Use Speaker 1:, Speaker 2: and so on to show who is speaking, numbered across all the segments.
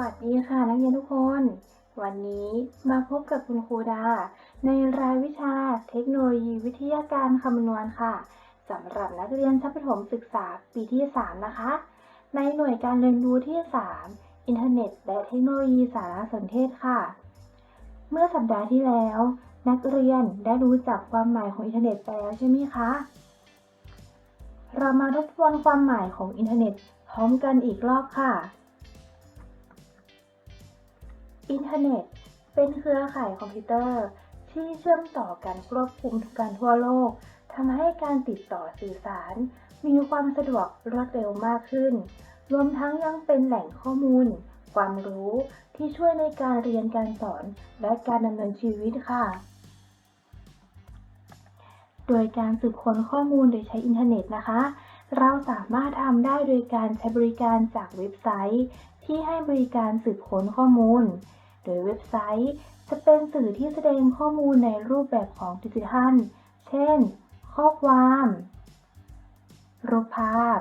Speaker 1: วัสดีค่ะนักเรียนทุกคน วันนี้มาพบกับคุณครูดา ในรายวิชาเทคโนโลยีวิทยาการคำนวณค่ะสำหรับนักเรียนชั้นประถมศึกษาปีที่ 3 นะคะ ในหน่วยการเรียนรู้ที่ 3 อินเทอร์เน็ต และเทคโนโลยีสารสนเทศค่ะ เมื่อสัปดาห์ที่แล้ว นักเรียนได้รู้จักความหมายของอินเทอร์เน็ตไปแล้วใช่ไหมคะ เรามาทบทวนความหมายของอินเทอร์เน็ตพร้อมกันอีกรอบค่ะ อินเทอร์เน็ต เป็นเครือข่ายคอมพิวเตอร์ ที่เชื่อมต่อกันควบคุมกันทั่วโลกทำให้การติดต่อสื่อสาร มีความสะดวกรวดเร็วมากขึ้น รวมทั้งยังเป็นแหล่งข้อมูล ความรู้ที่ช่วยในการเรียนการสอนและการดำเนินชีวิตค่ะ โดยการสืบค้นข้อมูลโดยใช้อินเทอร์เน็ตนะคะ เราสามารถทำได้โดยการใช้บริการจากเว็บไซต์ ที่ให้บริการสืบค้นข้อมูล โดยเว็บไซต์ จะเป็นสื่อที่แสดงข้อมูลในรูปแบบของดิจิทัล เช่น ข้อความ รูปภาพ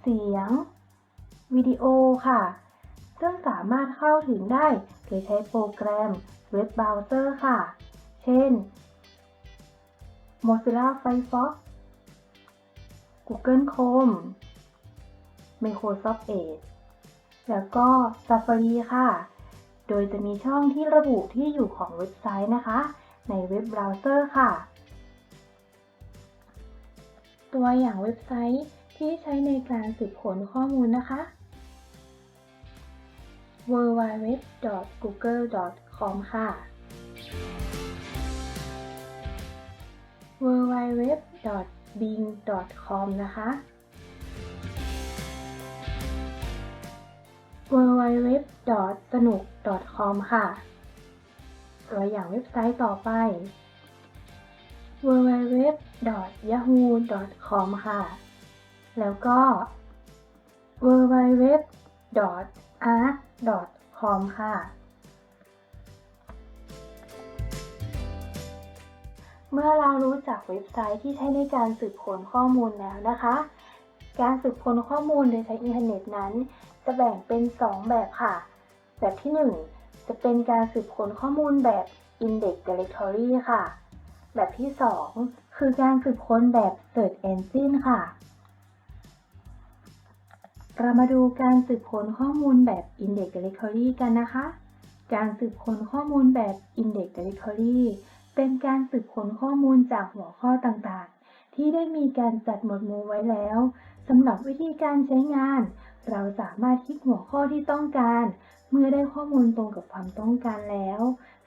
Speaker 1: เสียง วิดีโอค่ะ ซึ่งสามารถเข้าถึงได้โดยใช้โปรแกรมเว็บเบราว์เซอร์ค่ะ เช่น Mozilla Firefox Google Chrome Microsoft Edge แล้วก็ Safari ค่ะ โดยจะมีช่องที่ระบุที่อยู่ของเว็บไซต์นะคะ ในเว็บเบราว์เซอร์ค่ะ ตัวอย่างเว็บไซต์ที่ใช้ในการสืบค้นข้อมูลนะคะ www.google.com ค่ะ www.bing.com นะคะ www.sanuk.com ค่ะ ตัวอย่างเว็บไซต์ต่อไป www.yahoo.com ค่ะ แล้วก็ www.arc.com ค่ะ เมื่อเรารู้จักเว็บไซต์ที่ใช้ในการสืบค้นข้อมูลแล้วนะคะ การสืบค้นข้อมูลโดยใช้อินเทอร์เน็ตนั้น จะแบ่งเป็น 2 แบบค่ะ แบบที่ 1 จะเป็นการสืบค้นข้อมูลแบบ Index Directory ค่ะ แบบที่ 2 คือการสืบค้นแบบ Search Engine ค่ะ เรามาดูการสืบค้นข้อมูลแบบ Index Directory กันนะคะ การสืบค้นข้อมูลแบบ Index Directory เป็นการสืบค้นข้อมูลจากหัวข้อต่างๆ ที่ได้มีการจัดหมวดหมู่ไว้แล้วสำหรับวิธีการใช้งาน เราสามารถคลิกหัวข้อที่ต้องการ เมื่อได้ข้อมูลตรงกับความต้องการแล้ว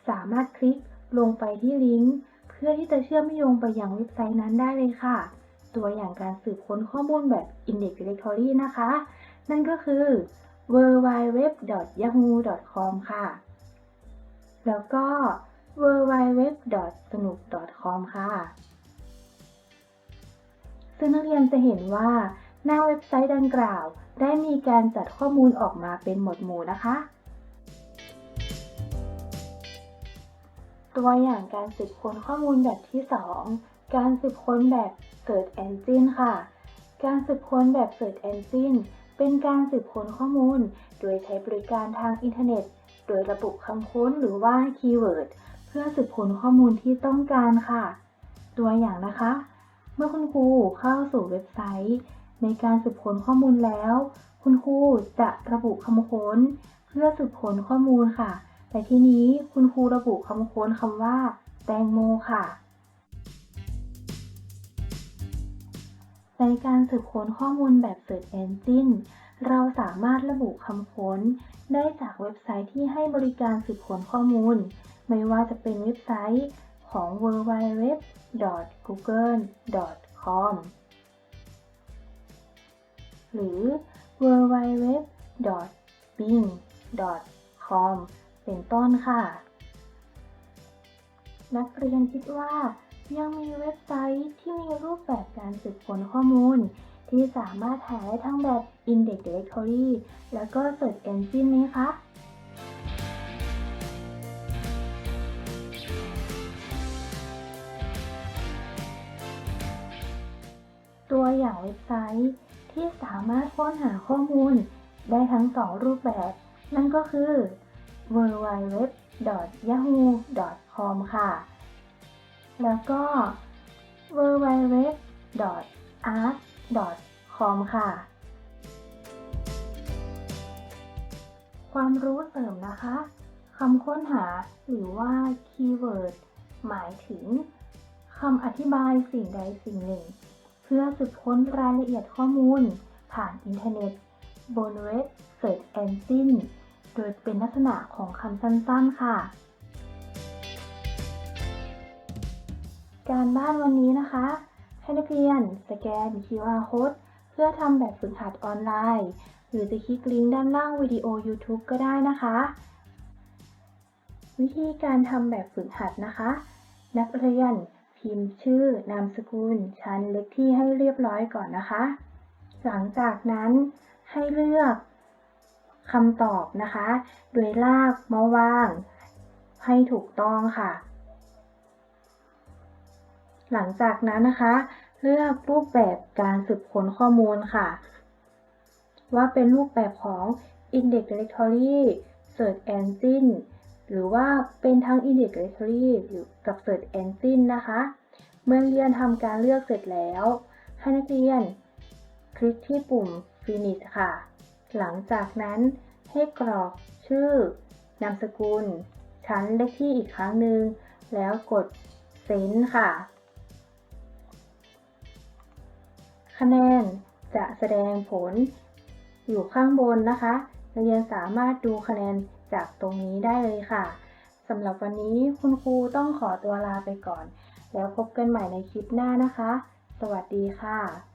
Speaker 1: สามารถคลิกลงไปที่ลิงก์เพื่อที่จะเชื่อมโยงไปยังเว็บไซต์นั้นได้เลยค่ะ ตัวอย่างการสืบค้นข้อมูลแบบ Index Directory นะคะ นั่นก็คือ www.yahoo.com ค่ะ แล้วก็ www.sanuk.com ค่ะ ซึ่งนักเรียนจะเห็นว่า หน้าเว็บไซต์ดังกล่าว ได้มีการจัดข้อมูลออกมาเป็นหมวดหมู่นะคะ ตัวอย่างการสืบค้นข้อมูลแบบที่ 2 การสืบค้นแบบ Search Engine ค่ะ การสืบค้นแบบ Search Engine เป็นการสืบค้นข้อมูล โดยใช้บริการทางอินเทอร์เน็ต โดยระบุคำค้นหรือว่าคีย์เวิร์ดเพื่อสืบค้นข้อมูลที่ต้องการค่ะ ตัวอย่างนะคะ เมื่อคุณครูเข้าสู่เว็บไซต์ ในการสืบค้นข้อมูลแล้ว คุณครูจะระบุคำค้น เพื่อสืบค้นข้อมูลค่ะ แต่ทีนี้คุณครูระบุคำค้นคำว่า แตงโมค่ะ ในการสืบค้นข้อมูลแบบ Search Engine เราสามารถระบุคำค้น ได้จากเว็บไซต์ที่ให้บริการสืบค้นข้อมูล ไม่ว่าจะเป็นเว็บไซต์ของ www.google.com หรือ www.bing.com เป็นต้นค่ะ นักเรียนคิดว่ายังมีเว็บไซต์ที่มีรูปแบบการสืบค้นข้อมูล ที่สามารถหาได้ทั้งแบบ Index Directory แล้วก็ Search Engine ไหมคะตัวอย่างเว็บไซต์ ที่สามารถค้นหาข้อมูลได้ทั้งสองรูปแบบ นั่นก็คือ www.yahoo.com ค่ะ แล้วก็ www.art.com ค่ะ ความรู้เสริมนะคะคำค้นหาหรือว่าคีย์เวิร์ดหมายถึงคำอธิบายสิ่งใดสิ่งหนึ่ง เพื่อสืบค้นรายละเอียดข้อมูล ผ่านอินเทอร์เน็ตบนเว็บ Search Engine โดยเป็นลักษณะของคำสั้นๆค่ะ การบ้านวันนี้นะคะให้นักเรียนสแกน QR code เพื่อทำแบบฝึกหัดออนไลน์ หรือจะคลิกลิงก์ด้านล่างวิดีโอ YouTube ก็ได้นะคะ วิธีการทำแบบฝึกหัดนะคะ นักเรียน พิมพ์ชื่อนามสกุล ชั้นเลขที่ให้เรียบร้อยก่อนนะคะ หลังจากนั้นให้เลือกคำตอบนะคะ โดยลากมาวาง ให้ถูกต้องค่ะ หลังจากนั้นนะคะ เลือกรูปแบบการสืบค้นข้อมูลค่ะ ว่าเป็นรูปแบบของ Index Directory Search Engine หรือว่าเป็นทั้ง Index Directory หรือกับ Search Engine นะคะ เมื่อเรียนทำการเลือกเสร็จแล้ว ให้นักเรียน คลิกที่ปุ่ม Finish ค่ะ หลังจากนั้นให้กรอกชื่อนามสกุล ชั้นเลขที่อีกครั้งหนึ่ง แล้วกด Send ค่ะ คะแนนจะแสดงผลอยู่ข้างบนนะคะ นักเรียนสามารถดูคะแนน จากตรงนี้ได้เลยค่ะสำหรับวันนี้คุณครูต้องขอตัวลาไปก่อน แล้วพบกันใหม่ในคลิปหน้านะคะ สวัสดีค่ะ